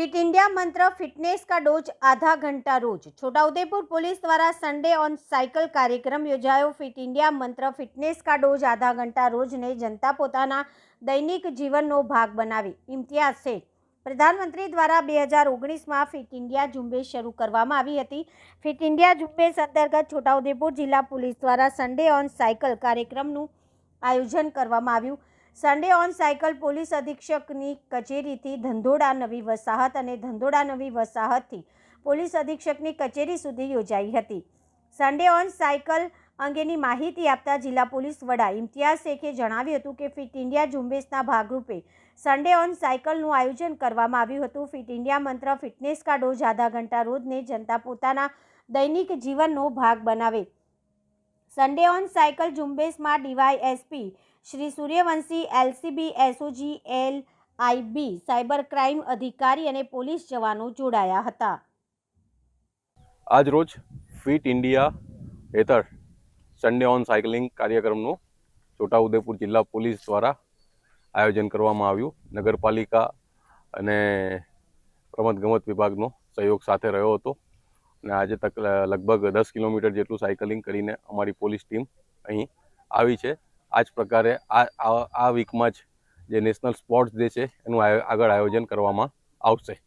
Fit India મંત્ર fitness કા dose આધા ઘંટા રોજ? છોટાઉદેપુર પોલીસ દ્વારા સન્ડે ઓન સાયકલ કાર્યક્રમ યોજાયો. ફિટ ઇન્ડિયા મંત્ર ફિટનેસ કા ડોઝ આધા ઘંટા રોજને જનતા પોતાના દૈનિક જીવનનો ભાગ બનાવી. ઇમ્તિયાઝ શેખ. પ્રધાનમંત્રી દ્વારા બે હજાર ઓગણીસમાં ફિટ ઇન્ડિયા ઝુંબેશ શરૂ કરવામાં આવી હતી. ફિટ ઇન્ડિયા ઝુંબેશ અંતર્ગત છોટાઉદેપુર જિલ્લા પોલીસ દ્વારા સન્ડે ઓન સાયકલ કાર્યક્રમનું આયોજન કરવામાં આવ્યું. સન્ડે ઓન સાયકલ પોલીસ અધિક્ષકની કચેરીથી ધંધોડા નવી વસાહત અને ધંધોડા નવી વસાહતથી પોલીસ અધિક્ષકની કચેરી સુધી યોજાઈ હતી. સન્ડે ઓન સાયકલ અંગેની માહિતી આપતા જિલ્લા પોલીસ વડા ઇમ્તિયાઝ શેખે જણાવ્યું હતું કે ફિટ ઇન્ડિયા ઝુંબેશના ભાગરૂપે સન્ડે ઓન સાયકલનું આયોજન કરવામાં આવ્યું હતું. ફિટ ઇન્ડિયા મંત્ર ફિટનેસ કા ડોઝ આધા ઘંટા રોજને જનતા પોતાના દૈનિક જીવનનો ભાગ બનાવે. સન્ડે ઓન સાયકલ ઝુંબેશમાં DYSP Shri Suryavanshi LCB SOG L IB cyber crime અધિકારી અને પોલીસ જવાનો જોડાયા હતા. આજ રોજ ફિટ ઇન્ડિયા હેઠળ સન્ડે ઓન સાયકલિંગ કાર્યક્રમનું છોટાઉદેપુર જિલ્લા પોલીસ દ્વારા આયોજન કરવામાં આવ્યું. નગરપાલિકા અને રમતગમત વિભાગનો સહયોગ સાથે રહ્યો હતો. અને આજે તક લગભગ દસ કિલોમીટર જેટલું સાયકલિંગ કરીને અમારી પોલીસ ટીમ અહીં આવી છે. આ જ પ્રકારે આ, આ- વીકમાં જ જે નેશનલ સ્પોર્ટ્સ ડે છે, એનું આગળ આયોજન કરવામાં આવશે.